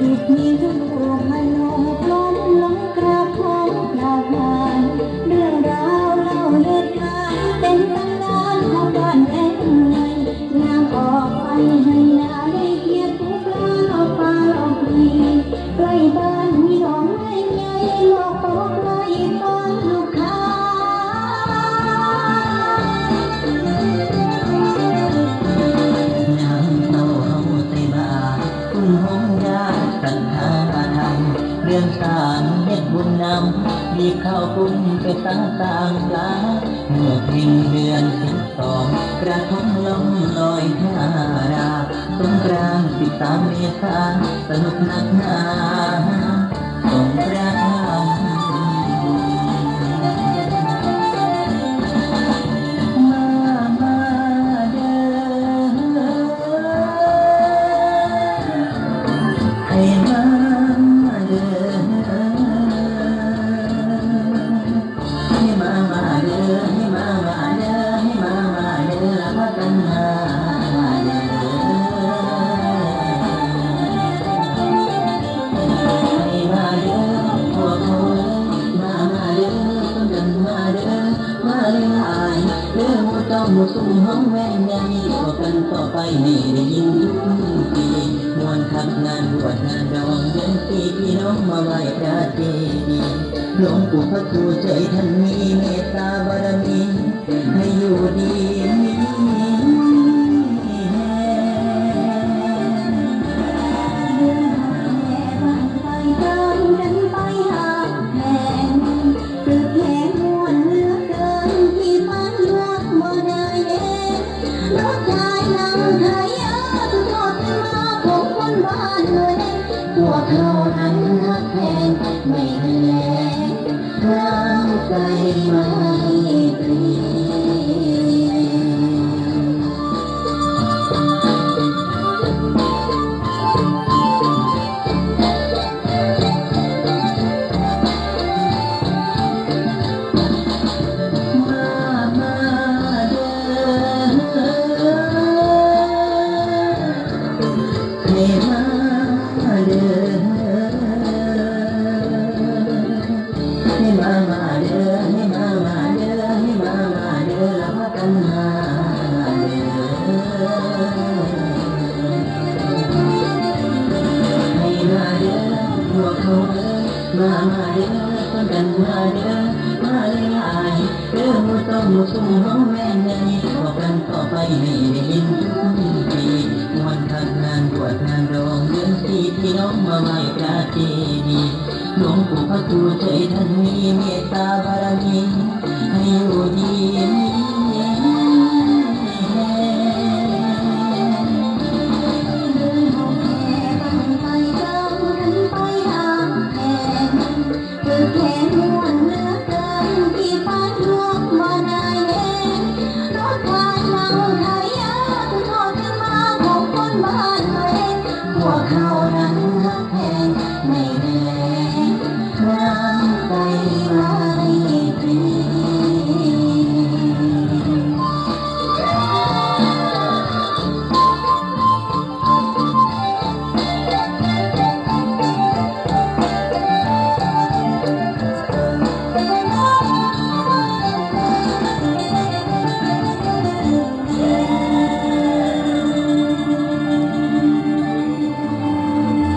สิทธิทุกพนมกล้มลงกระพงกราบไหว้เรื่องราวเล่าเหตุกาเป็นตำนานของบ้านแห่งหนึ่งนางออกไปให้นาได้เกียรติผู้กล้าฟ้าออกดีใกล้บ้านมีหนองไม้ใหญ่หลกตกไกลต้อนลูกค้าน้ำเต้าเฮาใส่บาคุณหงยา ศรัทธาธรรมเรื่องสร้างเฮ็ดบุญนำมีเข้าคุณไปตั้งตามปลาเมื่อเพ็งเดือนสิบสองกระทงลมลอยหาราสงกรานต์สิบสามเมษาสนุกนักหนาสงกรานาหมูสุ่มห้องแม่ใหญ่ต่อกันต่อไปให้ได้ยินทุกปี วนทักงานบวชงานดองยันตีพี่น้องมาไหว้พระเจดีหลวงปู่พระครูใจท่านมีเมตตาบารมี พวกเขานั้นหักแพงไม่ได้แลน้ำใจไม่ต มามาเด้อต้นกันมาเด้อมาเลยอายเด้อมูต้องมูสุ่มห้องแม่ใหญ่บอกกันต่อไปให้ได้ยินทุกปีมวนทักงานบวชงานรองเดือนสี่พี่น้องมาไหว้พระเจดีย์หลวงปู่พระครูใจท่านมีเมตตาบารมีให้อยู่ดี